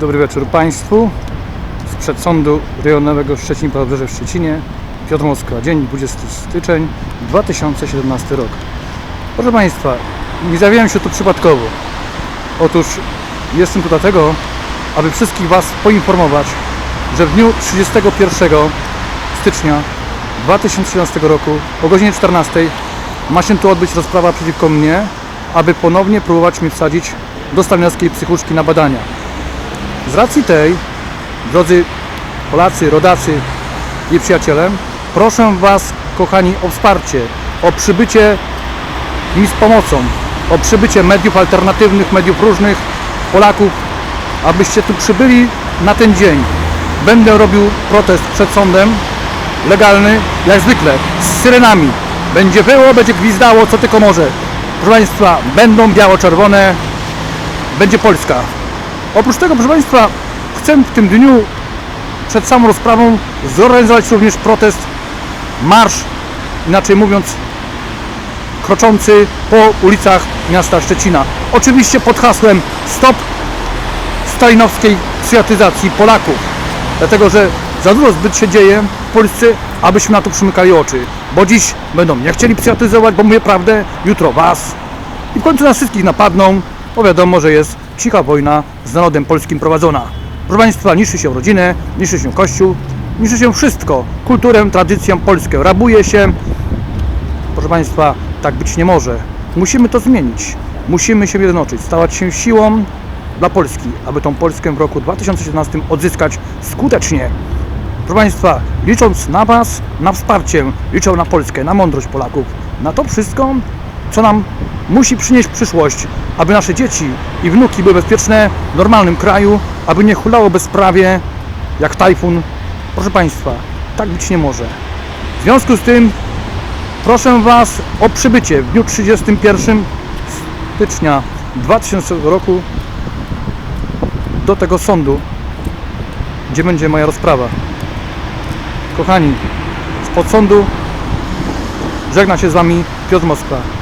Dobry wieczór Państwu. Z przedsądu rejonowego Szczecin Pobrzeże w Szczecinie. Piotr Moskwa, dzień 20 styczeń 2017 rok. Proszę Państwa, nie zjawiałem się tu przypadkowo. Otóż jestem tu dlatego, aby wszystkich Was poinformować, że w dniu 31 stycznia 2017 roku o godzinie 14 ma się tu odbyć rozprawa przeciwko mnie, aby ponownie próbować mnie wsadzić do stalinowskiej psychuszki na badania. Z racji tej, drodzy Polacy, rodacy i przyjaciele, proszę Was, kochani, o wsparcie, o przybycie mi z pomocą, o przybycie mediów alternatywnych, mediów różnych, Polaków, abyście tu przybyli na ten dzień. Będę robił protest przed sądem, legalny, jak zwykle, z syrenami. Będzie wyło, będzie gwizdało, co tylko może. Proszę Państwa, będą biało-czerwone, będzie Polska. Oprócz tego, proszę Państwa, chcę w tym dniu przed samą rozprawą zorganizować również protest, marsz, inaczej mówiąc, kroczący po ulicach miasta Szczecina. Oczywiście pod hasłem Stop stalinowskiej psychiatryzacji Polaków. Dlatego, że za dużo zbyt się dzieje w Polsce, abyśmy na to przymykali oczy. Bo dziś będą mnie chcieli psychiatryzować, bo mówię prawdę, jutro was. I w końcu nas wszystkich napadną, bo wiadomo, że jest cicha wojna z narodem polskim prowadzona. Proszę Państwa, niszczy się rodzinę, niszczy się kościół, niszczy się wszystko. Kulturę, tradycję polską. Rabuje się. Proszę Państwa, tak być nie może. Musimy to zmienić. Musimy się jednoczyć, stawać się siłą dla Polski, aby tą Polskę w roku 2017 odzyskać skutecznie. Proszę Państwa, licząc na Was, na wsparcie, liczą na Polskę, na mądrość Polaków, na to wszystko, co nam musi przynieść przyszłość, aby nasze dzieci i wnuki były bezpieczne w normalnym kraju, aby nie hulało bezprawie jak tajfun. Proszę Państwa, tak być nie może. W związku z tym proszę Was o przybycie w dniu 31 stycznia 2000 roku do tego sądu, gdzie będzie moja rozprawa. Kochani, z podsądu żegna się z Wami Piotr Moskwa.